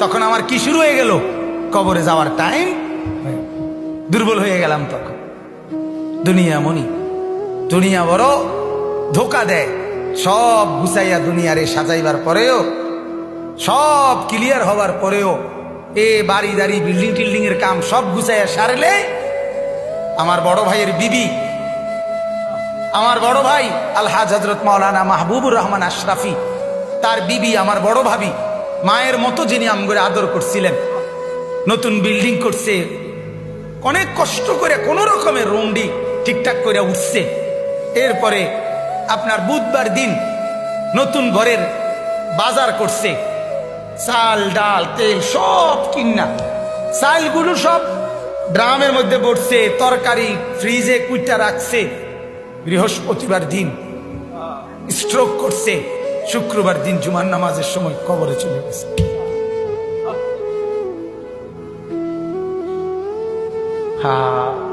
তখন আমার কি শুরু হয়ে গেল? কবরে যাওয়ার টাইম দুর্বল হয়ে গেলাম তখন। দুনিয়া মনি, দুনিয়া বড়, ধোকা দেয়। সব গুছাইয়া দুনিয়ারে সাজাইবার পরেও, সব ক্লিয়ার হবার পরেও, এ বাড়ি দাড়ি বিল্ডিং টিল্ডিং এর কাম সব গুছাইয়া সারলে, আমার বড় ভাইয়ের বিবি, আমার বড় ভাই আলহাজ হজরত মাওলানা মাহবুবুর রহমান আশরাফি, তার বিবি আমার বড় ভাবি। মায়ের মতো যিনি আমগরে আদর করছিলেন, নতুন বিল্ডিং করছে, অনেক কষ্ট করে কোন রকমের রুমডি ঠিকঠাক করে উঠছে। এরপরে আপনার বুধবার দিন নতুন ঘরের বাজার করছে। চাল, ডাল, তেল সব কিনা। চালগুলো সব ড্রামের মধ্যে পড়ছে তরকারি ফ্রিজে কুইটা রাখছে। বৃহস্পতিবার দিন স্ট্রোক করছে। শুক্রবার দিন জুমার নামাজের সময় কবরে চলে গেছে। হ্যাঁ